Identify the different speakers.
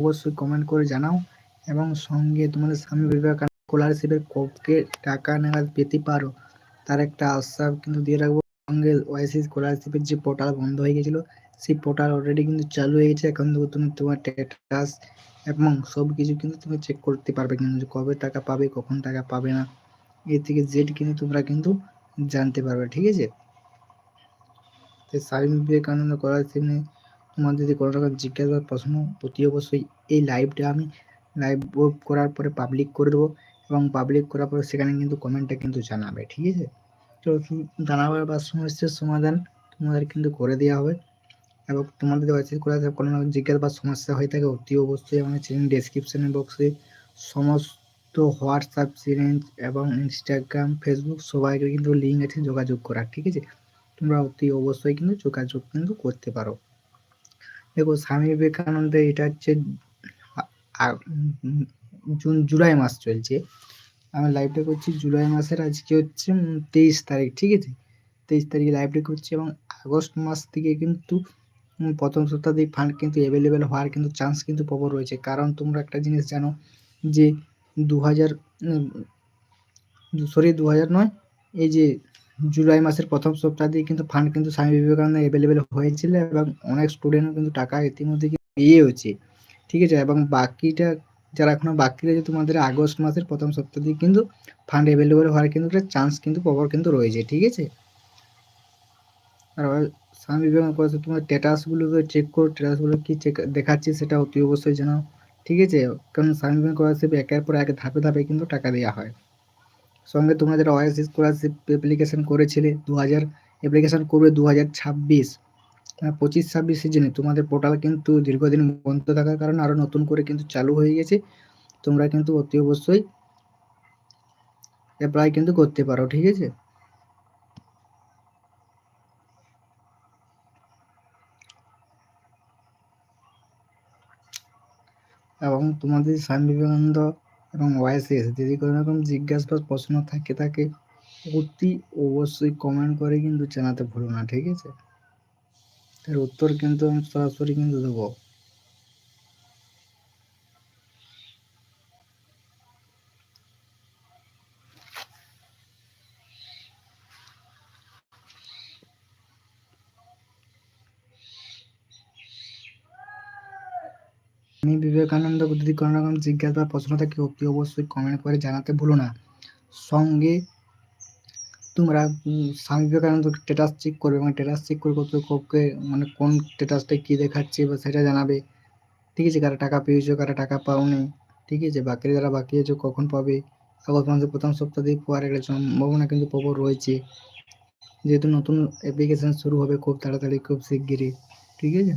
Speaker 1: অবশ্যই কমেন্ট করে জানাও এবং সঙ্গে তোমাদের স্বামী বিবেকানন্দ স্কলারশিপের কবে টাকা নাগাদ পেতে পারো। তার একটা আশ্বাস কিন্তু দিয়ে রাখব সঙ্গে ওয়াইসি স্কলারশিপের যে পোর্টাল বন্ধ হয়ে গেছিল, সেই পোর্টাল অলরেডি কিন্তু চালু হয়ে গেছে। এখন থেকে তুমি তোমার স্ট্যাটাস এবং সব কিছু কিন্তু তুমি চেক করতে পারবে কিন্তু কবে টাকা পাবে, কখন টাকা পাবে না। এ থেকে জেড কিন্তু তোমরা কিন্তু জানতে পারবে, ঠিক আছে? স্বামী বিবেকানন্দ স্কলারশিপ নিয়ে তোমার যদি কোনো রকম জিজ্ঞাসা প্রশ্ন অতি অবশ্যই এই লাইভটা আমি লাইভ করার পরে পাবলিক করে দেবো এবং পাবলিক করার পরে সেখানে কিন্তু কমেন্টটা কিন্তু জানাবে, ঠিক আছে? তো জানাবার বা সমস্যার সমাধান তোমাদের কিন্তু করে দেওয়া হবে এবং তোমাদের করে কোনো রকম জিজ্ঞাসা বা সমস্যা হয়ে থাকে অতি অবশ্যই আমাদের চ্যানেল ডেসক্রিপশন বক্সে সমস্ত হোয়াটসঅ্যাপ চ্যানেল এবং ইনস্টাগ্রাম ফেসবুক সবাইকে কিন্তু লিঙ্ক আছে যোগাযোগ করার, ঠিক আছে? তোমরা অতি অবশ্যই কিন্তু যোগাযোগ কিন্তু করতে পারো। দেখো স্বামী বিবেকানন্দের এটা হচ্ছে জুন, জুলাই মাস চলছে। আমি লাইভটা করছি জুলাই মাসের, আজকে হচ্ছে তেইশ তারিখ, ঠিক আছে? তেইশ তারিখে লাইভটা করছি এবং আগস্ট মাস থেকে কিন্তু প্রথম সপ্তাহ ফান্ড কিন্তু অ্যাভেলেবেল হওয়ার কিন্তু চান্স কিন্তু প্রবল রয়েছে। কারণ তোমরা একটা জিনিস জানো যে দু হাজার সরি দু হাজার নয়, এই যে জুলাই মাসের প্রথম সপ্তাহ দিয়ে কিন্তু ফান্ড কিন্তু স্বামী বিবেকানন্দ অ্যাভেলেবেল হয়েছিল এবং অনেক স্টুডেন্টও কিন্তু টাকা ইতিমধ্যে পেয়েওছে। ঠিক আছে? এবং বাকিটা যারা এখনও বাকি রয়েছে, তোমাদের আগস্ট মাসের প্রথম সপ্তাহ দিয়ে কিন্তু ফান্ড অ্যাভেলেবেল হওয়ার কিন্তু একটা চান্স কিন্তু প্রবল কিন্তু রয়েছে। ঠিক আছে? আর স্বামী বিবেকানন্দ করেছে তোমার স্ট্যাটাসগুলো চেক করো। স্ট্যাটাসগুলো কি চেক দেখাচ্ছে সেটা অতি অবশ্যই জানাও। ঠিক আছে? কারণ স্বামী বিবেকানন্দ স্কলারশিপ একের পর এক ধাপে ধাপে কিন্তু টাকা দেওয়া হয়। সঙ্গে তোমরা যারা ওয়াইএস স্কলারশিপ অ্যাপ্লিকেশন করেছিলে দু হাজার অ্যাপ্লিকেশন করবে দু হাজার ছাব্বিশ পঁচিশ, ছাব্বিশ সিজনে তোমাদের পোর্টাল কিন্তু দীর্ঘদিন বন্ধ থাকার কারণে আরও নতুন করে কিন্তু চালু হয়ে গেছে। তোমরা কিন্তু অতি অবশ্যই অ্যাপ্লাই কিন্তু করতে পারো, ঠিক আছে? এবং তোমাদের স্বামী বিবেকানন্দ এবং ওয়াইসিএস যদি কোনো রকম জিজ্ঞাসা বা প্রশ্ন থাকে, তাকে অতি অবশ্যই কমেন্ট করে কিন্তু জানাতে ভুলো না, ঠিক আছে? তার উত্তর কিন্তু আমি সরাসরি কিন্তু দেবো। আমি বিবেকানন্দ যদি কোনো রকম জিজ্ঞাসা বা প্রশ্ন থাকে অতি অবশ্যই কমেন্ট করে জানাতে ভুলো না। সঙ্গে তোমরা স্বামী বিবেকানন্দ স্ট্যাটাস চেক করবে এবং স্ট্যাটাস চেক করে কত কবে মানে কোন স্ট্যাটাসটা কী দেখাচ্ছে বা সেটা জানাবে। ঠিক আছে, কারা টাকা পেয়েছ, কারা টাকা পাওনি। ঠিক আছে বাকি যারা বাকি আছো কখন পাবে? আগস্ট মাসের প্রথম সপ্তাহ দিয়ে পাওয়ার একটা সম্ভাবনা কিন্তু প্রবল রয়েছে। যেহেতু নতুন অ্যাপ্লিকেশন শুরু হবে খুব তাড়াতাড়ি, খুব শিগগিরই। ঠিক আছে?